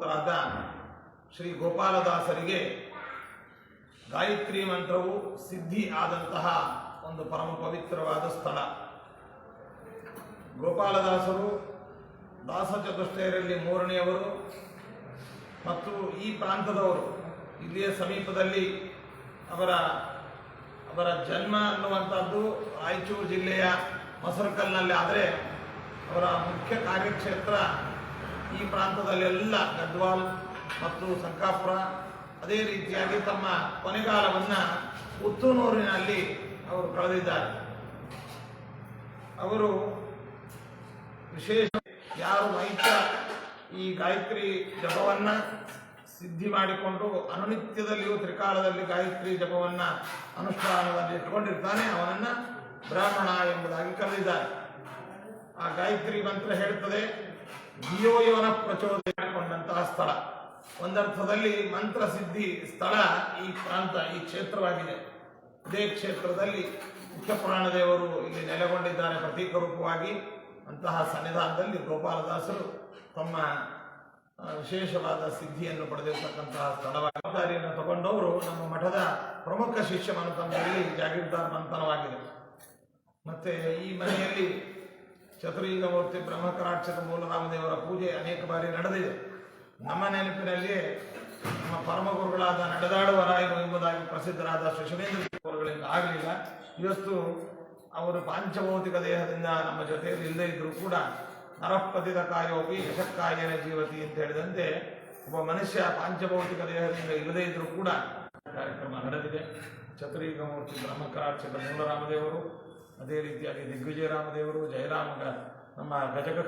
ಭಕ್ತರಾದ ಶ್ರೀ ಗೋಪಾಲದಾಸರಿಗೆ ಗಾಯತ್ರಿ ಮಂತ್ರವು ಸಿದ್ಧಿ ಆದಂತಹ ಒಂದು ಪರಮ ಪವಿತ್ರವಾದ ಸ್ಥಳ. ಗೋಪಾಲದಾಸರು ದಾಸ ಚತುಷ್ಟಯರಲ್ಲಿ ಮೂರನೆಯವರು ಮತ್ತು ಈ ಪ್ರಾಂತದವರು ಇಲ್ಲಿಯ ಸಮೀಪದಲ್ಲಿ ಅವರ ಅವರ ಜನ್ಮ ಅನ್ನುವಂಥದ್ದು ರಾಯಚೂರು ಜಿಲ್ಲೆಯ ಮಸರಕಲ್ನಲ್ಲಿ. ಆದರೆ ಅವರ ಮುಖ್ಯ ಕಾರ್ಯಕ್ಷೇತ್ರ ಈ ಪ್ರಾಂತದಲ್ಲೆಲ್ಲ ಗಡ್ವಾಲ್ ಮತ್ತು ಸಂಕಾಪುರ ಅದೇ ರೀತಿಯಾಗಿ ತಮ್ಮ ಕೊನೆಗಾಲವನ್ನು ಉತ್ತೂನೂರಿನಲ್ಲಿ ಅವರು ಕಳೆದಿದ್ದಾರೆ. ಅವರು ವಿಶೇಷ ಯಾರು ವೈದ್ಯ ಈ ಗಾಯತ್ರಿ ಜಪವನ್ನು ಸಿದ್ಧಿ ಮಾಡಿಕೊಂಡು ಅನುನಿತ್ಯದಲ್ಲಿಯೂ ತ್ರಿಕಾಲದಲ್ಲಿ ಗಾಯತ್ರಿ ಜಪವನ್ನು ಅನುಷ್ಠಾನದಲ್ಲಿ ಇಟ್ಕೊಂಡಿರ್ತಾನೆ ಅವನನ್ನ ಬ್ರಾಹ್ಮಣ ಎಂಬುದಾಗಿ ಕರೆದಿದ್ದಾರೆ. ಆ ಗಾಯತ್ರಿ ಮಂತ್ರ ಹೇಳ್ತದೆ ಧಿಯೋಯೋನ ಪ್ರಚೋದನೆ ಮಾಡಿಕೊಂಡಂತಹ ಸ್ಥಳ. ಒಂದರ್ಥದಲ್ಲಿ ಮಂತ್ರ ಸಿದ್ಧಿ ಸ್ಥಳ ಈ ಪ್ರಾಂತ, ಈ ಕ್ಷೇತ್ರವಾಗಿದೆ. ಇದೇ ಕ್ಷೇತ್ರದಲ್ಲಿ ಮುಖ್ಯ ದೇವರು ಇಲ್ಲಿ ನೆಲೆಗೊಂಡಿದ್ದಾರೆ ಪ್ರತೀಕ ರೂಪವಾಗಿ ಅಂತಹ ಸನ್ನಿಧಾನದಲ್ಲಿ ಗೋಪಾಲದಾಸರು ತಮ್ಮ ವಿಶೇಷವಾದ ಸಿದ್ಧಿಯನ್ನು ಪಡೆದಿರತಕ್ಕಂತಹ ಸ್ಥಳವಾಗಿಯನ್ನು ತಗೊಂಡವರು ನಮ್ಮ ಮಠದ ಪ್ರಮುಖ ಶಿಷ್ಯ ಮನತನದಲ್ಲಿ ಜಾಗೀರ್ದಾರ್ ಮಂಥನವಾಗಿದೆ. ಮತ್ತೆ ಈ ಮನೆಯಲ್ಲಿ ಚತುರ್ಯುಗ ಮೂರ್ತಿ ಬ್ರಹ್ಮಕರಾಕ್ಷದ ಮೂಲರಾಮದೇವರ ಪೂಜೆ ಅನೇಕ ಬಾರಿ ನಡೆದಿದೆ. ನಮ್ಮ ನೆನಪಿನಲ್ಲಿ ನಮ್ಮ ಪರಮ ಗುರುಗಳಾದ ನಡೆದಾಡುವ ರಾಯರು ಎಂಬುದಾಗಿ ಪ್ರಸಿದ್ಧರಾದ ಶ್ರೀ ಶಿವೇಂದ್ರ ಗುರುಗಳಿಂದ ಆಗಲಿಲ್ಲ. ಇವತ್ತು ಅವರು ಪಾಂಚಭೌತಿಕ ದೇಹದಿಂದ ನಮ್ಮ ಜೊತೆಯಲ್ಲಿ ಇಲ್ಲದೇ ಇದ್ದರೂ ಕೂಡ ನರಪತಿದ ಕಾಯೋಪಿ ಯಶಕ್ಕಾಯನ ಜೀವತಿ ಅಂತ ಹೇಳಿದಂತೆ ಒಬ್ಬ ಮನುಷ್ಯ ಪಾಂಚಭೌತಿಕ ದೇಹದಿಂದ ಇಲ್ಲದೇ ಇದ್ದರೂ ಕೂಡ ಕಾರ್ಯಕ್ರಮ ನಡೆದಿದೆ. ಛತ್ರೀಗಮೂರ್ತಿ ಮೂರ್ತಿ ಬ್ರಹ್ಮಕರಾಕ್ಷದ ಮೂಲರಾಮದೇವರು ಅದೇ ರೀತಿಯಾಗಿ ದಿಗ್ವಿಜಯ ರಾಮದೇವರು ಜಯರಾಮ ಗ- ನಮ್ಮ ಗಜಗ